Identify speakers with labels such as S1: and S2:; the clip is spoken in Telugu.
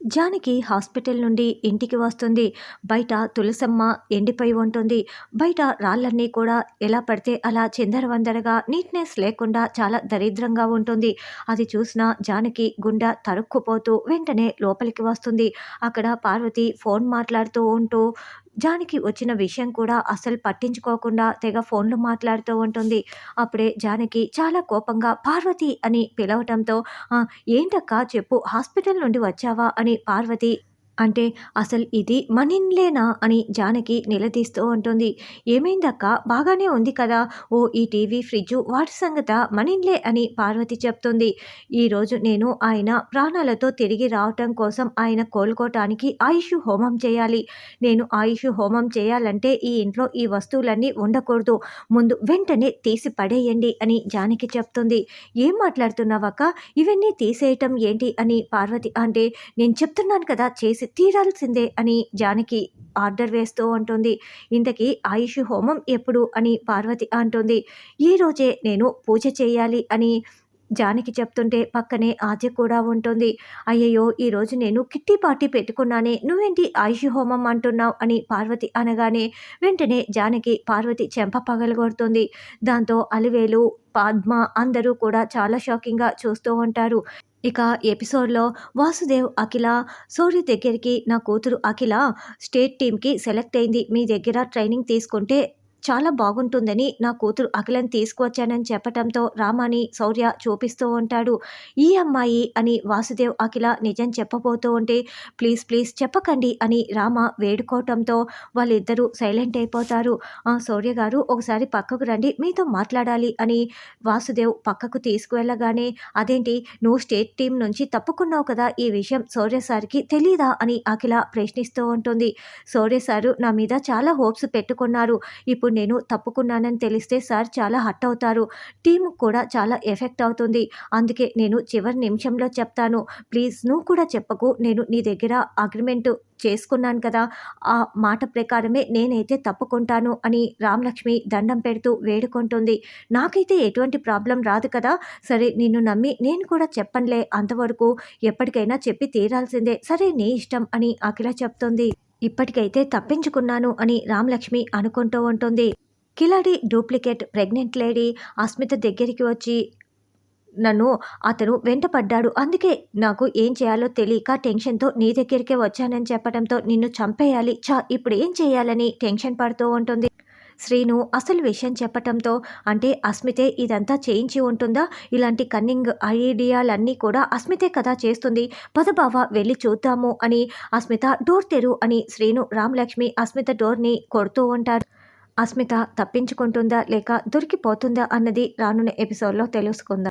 S1: జానకి హాస్పిటల్ నుండి ఇంటికి వస్తుంది. బయట తులసమ్మ ఎండిపోయి ఉంటుంది. బయట రాళ్ళన్నీ కూడా ఎలా పడితే అలా చిందరవందరగా నీట్నెస్ లేకుండా చాలా దరిద్రంగా ఉంటుంది. అది చూసిన జానకి గుండె తరుక్కుపోతూ వెంటనే లోపలికి వస్తుంది. అక్కడ పార్వతి ఫోన్ మాట్లాడుతూ ఉంటూ జానికి వచ్చిన విషయం కూడా అసలు పట్టించుకోకుండా తెగ ఫోన్లు మాట్లాడుతూ ఉంటుంది. అప్పుడే జానకి చాలా కోపంగా పార్వతి అని పిలవటంతో ఏంటక్కా చెప్పు హాస్పిటల్ నుండి వచ్చావా? అని పార్వతి అంటే అసలు ఇది మనిన్లేనా అని జానకి నిలదీస్తూ ఉంటుంది. ఏమైందక్క? బాగానే ఉంది కదా. ఓ ఈ టీవీ ఫ్రిడ్జ్ వాటి సంగత మనిన్లే అని పార్వతి చెప్తుంది. ఈరోజు నేను ఆయన ప్రాణాలతో తిరిగి రావటం కోసం ఆయన కోలుకోవటానికి ఆయుష్ హోమం చేయాలి. నేను ఆయుష్ హోమం చేయాలంటే ఈ ఇంట్లో ఈ వస్తువులన్నీ ఉండకూడదు. ముందు వెంటనే తీసి పడేయండి అని జానకి చెప్తుంది. ఏం మాట్లాడుతున్నావక్క? ఇవన్నీ తీసేయటం ఏంటి అని పార్వతి అంటే నేను చెప్తున్నాను కదా చేసి తీరాల్సిందే అని జానకి ఆర్డర్ వేస్తూ ఉంటుంది ఇంతకీ ఆయుష్ హోమం ఎప్పుడు అని పార్వతి అంటుంది. ఈ రోజే నేను పూజ చేయాలి అని జానకి చెప్తుంటే పక్కనే ఆద్య కూడా ఉంటుంది. అయ్యయ్యో ఈరోజు నేను కిట్టి పార్టీ పెట్టుకున్నానే నువ్వేంటి ఆయుష్ హోమం అంటున్నావు అని పార్వతి అనగానే వెంటనే జానకి పార్వతి చెంప పగలగొడుతుంది. దాంతో అలివేలు పద్మ అందరూ కూడా చాలా షాకింగ్గా చూస్తూ ఉంటారు. ఇక ఎపిసోడ్లో వాసుదేవ్ అఖిల సూర్య దగ్గరికి నా కూతురు అఖిల స్టేట్ టీంకి సెలెక్ట్ అయింది. మీ దగ్గర ట్రైనింగ్ తీసుకుంటే చాలా బాగుంటుందని నా కూతురు అఖిలని తీసుకువచ్చానని చెప్పటంతో రామాని శౌర్య చూపిస్తూ ఉంటాడు. ఈ అమ్మాయి అని వాసుదేవ్ అఖిల నిజం చెప్పబోతూ ఉంటే ప్లీజ్ ప్లీజ్ చెప్పకండి అని రామ వేడుకోవటంతో వాళ్ళిద్దరూ సైలెంట్ అయిపోతారు. "ఆ, శౌర్య గారు ఒకసారి పక్కకు రండి మీతో మాట్లాడాలి అని వాసుదేవ్ పక్కకు తీసుకువెళ్ళగానే అదేంటి నువ్వు స్టేట్ టీం నుంచి తప్పుకున్నావు కదా ఈ విషయం శౌర్య సార్కి తెలీదా అని అఖిల ప్రశ్నిస్తూ ఉంటుంది. శౌర్య సారు నా మీద చాలా హోప్స్ పెట్టుకున్నారు. ఇప్పుడు ఇప్పుడు నేను తప్పుకున్నానని తెలిస్తే సార్ చాలా హట్ అవుతారు. టీం కూడా చాలా ఎఫెక్ట్ అవుతుంది. అందుకే నేను చివరి నిమిషంలో చెప్తాను. ప్లీజ్ నువ్వు కూడా చెప్పకు. నేను నీ దగ్గర అగ్రిమెంట్ చేసుకున్నాను కదా. ఆ మాట ప్రకారమే నేనైతే తప్పుకుంటాను అని రామలక్ష్మి దండం పెడుతూ వేడుకుంటుంది. నాకైతే ఎటువంటి ప్రాబ్లం రాదు కదా. సరే నిన్ను నమ్మి నేను కూడా చెప్పనులే అంతవరకు. ఎప్పటికైనా చెప్పి తీరాల్సిందే. సరే నీ ఇష్టం అని అఖిల చెప్తుంది. ఇప్పటికైతే తప్పించుకున్నాను అని రామలక్ష్మి అనుకుంటూ ఉంటుంది. కిలాడి డూప్లికేట్ ప్రెగ్నెంట్ లేడీ అస్మిత దగ్గరికి వచ్చి నన్ను అతను వెంటపడ్డాడు. అందుకే నాకు ఏం చేయాలో తెలియక టెన్షన్తో నీ దగ్గరికే వచ్చానని చెప్పడంతో నిన్ను చంపేయాలి. చా ఇప్పుడు ఏం చేయాలని టెన్షన్ పడుతూ ఉంటుంది. శ్రీను అసలు విషయం చెప్పటంతో అంటే అస్మితే ఇదంతా చేయించి ఉంటుందా? ఇలాంటి కన్నింగ్ ఐడియాలన్నీ కూడా అస్మితే కదా చేస్తుంది. పదబావ వెళ్ళి చూద్దాము అని అస్మిత డోర్ తెరు అని శ్రీను రామలక్ష్మి అస్మిత డోర్ని కొడుతూ ఉంటారు. అస్మిత తప్పించుకుంటుందా లేక దొరికిపోతుందా అన్నది రానున్న ఎపిసోడ్లో తెలుసుకుందాం.